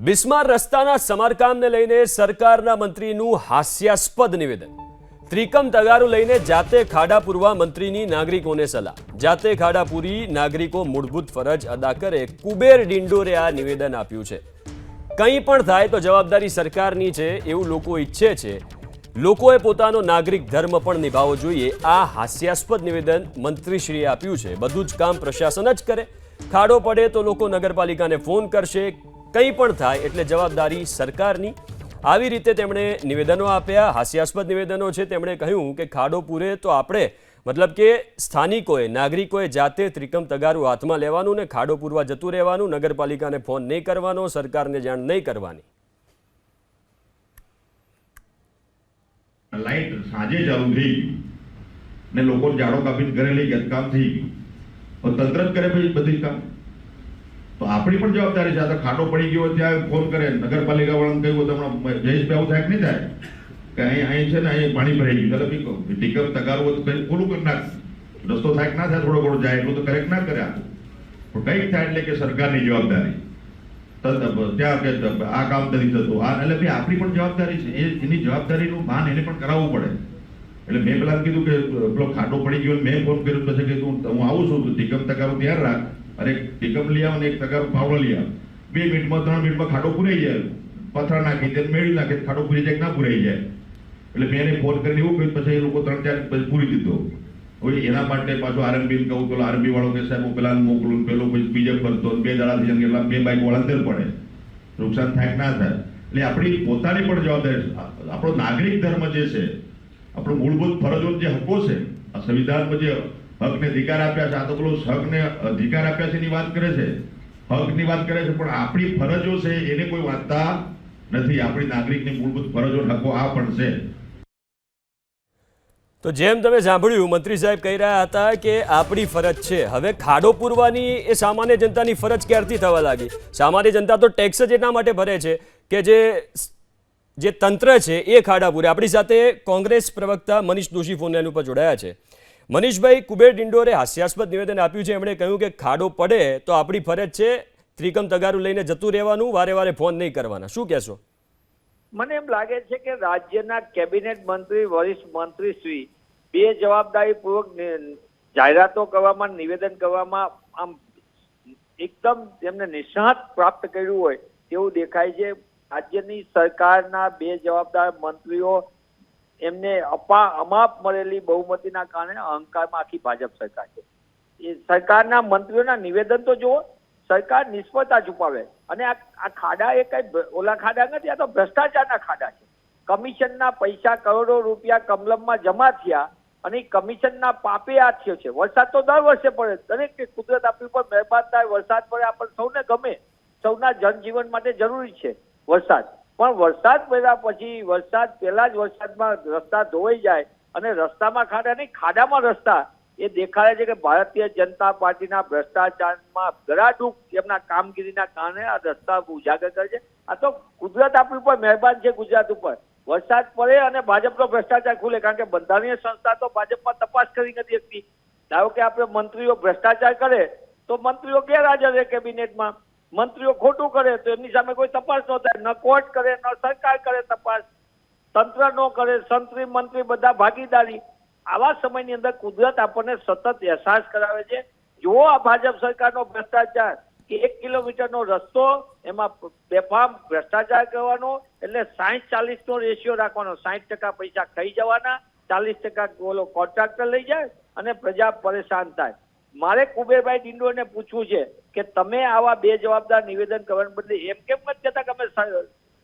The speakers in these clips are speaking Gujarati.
બિસ્માર રસ્તાના સમારકામને લઈને સરકારના મંત્રીનું હાસ્યાસ્પદ નિવેદન. ત્રિકમ તગારું લઈને જાતે ખાડા પૂરવા મંત્રીની નાગરિકોને સલાહ. જાતે ખાડા પૂરી નાગરિકો મૂળભૂત ફરજ અદા કરે કુબેર ડિંડોરે આ નિવેદન આપ્યું છે. કંઈ પણ થાય તો જવાબદારી સરકારની છે એવું લોકો ઈચ્છે છે. લોકોએ પોતાનો નાગરિક ધર્મ પણ નિભાવવો જોઈએ. આ હાસ્યાસ્પદ નિવેદન મંત્રીશ્રીએ આપ્યું છે. બધું જ કામ પ્રશાસન જ કરે. ખાડો પડે તો લોકો નગરપાલિકાને ફોન કરશે. કંઈ પણ થાય એટલે જવાબદારી સરકારની. આવી રીતે તેમણે નિવેદનો આપ્યા, હાસ્યાસ્પદ નિવેદનો છે. તેમણે કહ્યું કે ખાડો પૂરે તો આપણે, મતલબ કે સ્થાનિકોએ, નાગરિકોએ જાતે ત્રિકમ તગારું હાથમાં લેવાનું ને ખાડો પૂરવા જતું રહેવાનું, નગરપાલિકાને ફોન નહીં કરવાનો, સરકારને જાણ નહીં કરવાની. લાઈટ સાંજે ચાલુ થઈ ને લોકો જાડો કાપીને ઘરે લઈ ગયા, કામ થઈ ગયું. તંત્ર જ કરે પછી બધી કામ. તો આપણી પણ જવાબદારી છે. આ તો ખાટો પડી ગયો ત્યાં ફોન કરે. નગરપાલિકા વાળાને કહ્યું, તો હમણાં જયેશભાઈ આવું થાય કે નહીં થાય? કે અહીં અહીં છે ને, અહીં પાણી ભરાઈ ગયું. બી ટીકર તગારવો તો કંઈ પૂરું કરી નાખ રસ્તો થાય ના થાય, થોડો ઘણો જાય એટલું તો કરેક્ટ ના કરે આખું પણ કંઈક થાય એટલે કે સરકારની જવાબદારી. ત્યાં કે આ કામ નથી થતું. આ, એટલે ભાઈ આપણી પણ જવાબદારી છે. એ, એની જવાબદારીનું ભાન એને પણ કરાવવું પડે. એટલે મેં પેલા કીધું કે પેલો ખાડો પડી ગયો મેં ફોન કર્યો પછી કીધું હું આવું છું ટીકમ તગારું ધ્યાન રાખ. અને એક ટીકમ લઈ આવ ને એક તગાર પાવડો લઈ બે મિનિટમાં, ત્રણ મિનિટમાં ખાડો પૂરાઈ જાય. પથરા નાખી દે મેળવી નાખે ખાડો પૂરી જાય ના પૂરાઈ જાય. એટલે મેં એને ફોન કરીને એવું કહ્યું, પછી એ લોકો ત્રણ ચાર પછી પૂરી દીધો. હવે એના માટે પાછો આરએમબી કહું પેલો આરએમબી વાળો કે સાહેબ પેલા મોકલું પેલો પછી બીજે ફરતો બે દાડા થઈ જાય બે બાઈક વાળા પડે. નુકસાન થાય ના થાય? એટલે આપણી પોતાની પણ જવાબદારી આપણો નાગરિક ધર્મ જે છે, આપણો મૂળભૂત ફરજો જે હકો છે, આ સંવિધાનમાં જે હકને અધિકાર આપ્યા છે. આ તો પેલો હકને અધિકાર આપ્યા છે એની વાત કરે છે. હકની વાત કરે છે, પણ આપણી ફરજો છે એને કોઈ વાંચતા નથી. આપણી નાગરિકની મૂળભૂત ફરજો હકો આ પણ છે. તો જેમ તમે સાંભળ્યું, મંત્રી સાહેબ કહી રહ્યા હતા કે આપણી ફરજ છે. હવે ખાડો પૂરવાની એ સામાન્ય જનતાની ફરજ ક્યારથી થવા લાગી? સામાન્ય જનતા તો ટેક્સ જ એટલા માટે ભરે છે કે જે જે તંત્ર છે એ ખાડા પૂરે. આપણી સાથે કોંગ્રેસ પ્રવક્તા મનીષ દોશી ફોન લાઈન ઉપર જોડાયા છે. મનીષભાઈ કુબેર ડિંડોરે હાસ્યાસ્પદ નિવેદન આપ્યું છે. એમણે કહ્યું કે ખાડો પડે તો આપણી ફરજ છે ત્રિકમ તગારું લઈને જતું રહેવાનું, વારે વારે ફોન નહીં કરવાના. શું કહેશો? મને એમ લાગે છે કે રાજ્યના કેબિનેટ મંત્રી, વરિષ્ઠ મંત્રી શ્રી બે જવાબદારીપૂર્વક જાહેરાતો કરવામાં, નિવેદન કરવામાં આમ એકદમ એમને નિષ્ણાત પ્રાપ્ત કર્યું હોય તેવું દેખાય છે. રાજ્યની સરકારના બે જવાબદાર મંત્રીઓ એમને અપા, અમાપ મળેલી બહુમતીના કારણે અહંકારમાં આખી ભાજપ સરકાર છે. એ સરકારના મંત્રીઓના નિવેદન તો જુઓ, સરકાર નિષ્ફળતા છુપાવે. અને આ આ ખાડા એ કઈ ઓલા ખાડા નથી, આ તો ભ્રષ્ટાચારના ખાડા છે. કમિશનના પૈસા કરોડો રૂપિયા કમલમમાં જમા થયા અને કમિશનના પાપે આ થયો છે. વરસાદ તો દર વર્ષે પડે દરેક કુદરત આપણી પર મહેરબાન થાય, વરસાદ પડે આપણને સૌને ગમે. સૌના જનજીવન માટે જરૂરી છે વરસાદ. પણ વરસાદ પડ્યા પછી, વરસાદ પહેલા જ વરસાદમાં રસ્તા ધોવાઈ જાય અને રસ્તામાં ખાડા નહીં, ખાડામાં રસ્તા. એ દેખાડે છે કે ભારતીય જનતા પાર્ટીના ભ્રષ્ટાચારમાં ગળાડૂબ એમના કામગીરીના કારણે આ રસ્તા ઉજાગર કરે છે. આ તો કુદરત આપણી ઉપર મહેરબાન છે ગુજરાત ઉપર. વરસાદ પડે અને ભાજપનો ભ્રષ્ટાચાર ખુલે, કારણ કે બંધારણીય સંસ્થા તો ભાજપમાં તપાસ કરી નથી શકતી. ધારો કે આપણે મંત્રીઓ ભ્રષ્ટાચાર કરે, તો મંત્રીઓ ગેરહાજર રહે કેબિનેટમાં? મંત્રીઓ ખોટું કરે તો એમની સામે કોઈ તપાસ ન થાય. ન કોર્ટ કરે, ન સરકાર કરે તપાસ. તંત્ર ન કરે, સંત્રી, મંત્રી બધા ભાગીદારી. આવા સમયની અંદર કુદરત આપણને સતત અહેસાસ કરાવે છે. જો આ ભાજપ સરકારનો ભ્રષ્ટાચાર. કે એક કિલોમીટરનો રસ્તો, એમાં બેફામ ભ્રષ્ટાચાર કરવાનો, એટલે સાહીઠ ચાલીસ નો રેશિયો રાખવાનો. સાહીઠ ટકા પૈસા ખાઈ જવાના, ચાલીસ ટકા ઓલો કોન્ટ્રાક્ટર લઈ જાય અને પ્રજા પરેશાન થાય. મારે કુબેરભાઈ ડિંડોને પૂછવું છે કે તમે આવા બે જવાબદાર નિવેદન કરવાને બદલે એમ કેમ નથી કહેતા કે અમે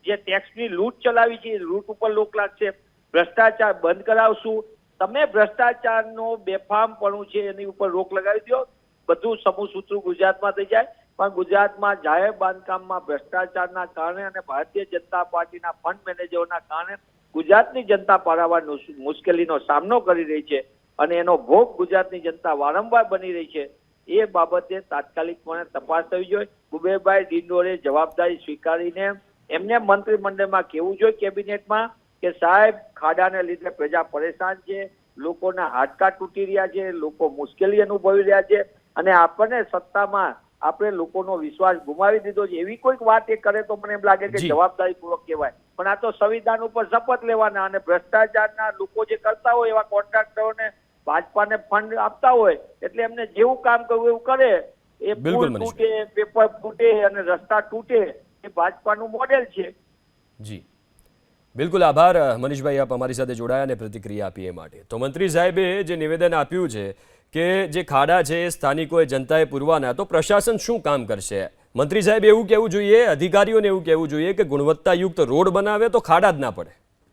જે ટેક્સની લૂંટ ચલાવી છે, લૂંટ ઉપર લોક લાગશે ભ્રષ્ટાચાર બંધ કરાવશું. તમે ભ્રષ્ટાચારનો બેફામપણું છે, એની ઉપર રોક લગાવી દો. બધું સમૂહ સૂત્રું ગુજરાતમાં થઈ જાય. પણ ગુજરાતમાં જાહેર બાંધકામમાં ભ્રષ્ટાચારના કારણે અને ભારતીય જનતા પાર્ટીના ફંડ મેનેજરોના કારણે ગુજરાતની જનતા પારાવાર મુશ્કેલીનો સામનો કરી રહી છે. અને એનો ભોગ ગુજરાતની જનતા વારંવાર બની રહી છે. એ બાબતે તાત્કાલિકપણે તપાસ થવી જોઈએ. કુબેરભાઈ ડિંડોરે જવાબદારી સ્વીકારીને એમને મંત્રીમંડળમાં કેવું જોઈએ કેબિનેટમાં કે સાહેબ ખાડાને લીધે પ્રજા પરેશાન છે લોકોના હાડકા તૂટી રહ્યા છે લોકો મુશ્કેલી અનુભવી રહ્યા છે અને આપણને સત્તામાં આપણે લોકોનો વિશ્વાસ ગુમાવી દીધો છે. એવી કોઈક વાત એ કરે તો મને એમ લાગે કે જવાબદારી જવાબદારીપૂર્વક કહેવાય. પણ આ તો સંવિધાન ઉપર શપથ લેવાના અને ભ્રષ્ટાચારના લોકો જે કરતા હોય એવા કોન્ટ્રાક્ટરોને ભાજપાને ફંડ આપતા હોય એટલે એમને જેવું કામ કરવું એવું કરે એ પુલ તૂટે પેપર તૂટે અને રસ્તા તૂટે એ ભાજપાનું મોડેલ છે. જી. બિલકુલ આભાર મનીષભાઈ આપ અમારી સાથે જોડાયા અને પ્રતિક્રિયા આપી એ માટે. તો મંત્રી સાહેબે જે નિવેદન આપ્યું છે કે જે ખાડા છે એ સ્થાનિકોએ જનતાએ પૂરવાના તો પ્રશાસન શું કામ કરશે? મંત્રી સાહેબ એવું કહેવું જોઈએ અધિકારીઓને એવું કહેવું જોઈએ કે ગુણવત્તાયુક્ત રોડ બનાવે તો ખાડા જ ના પડે.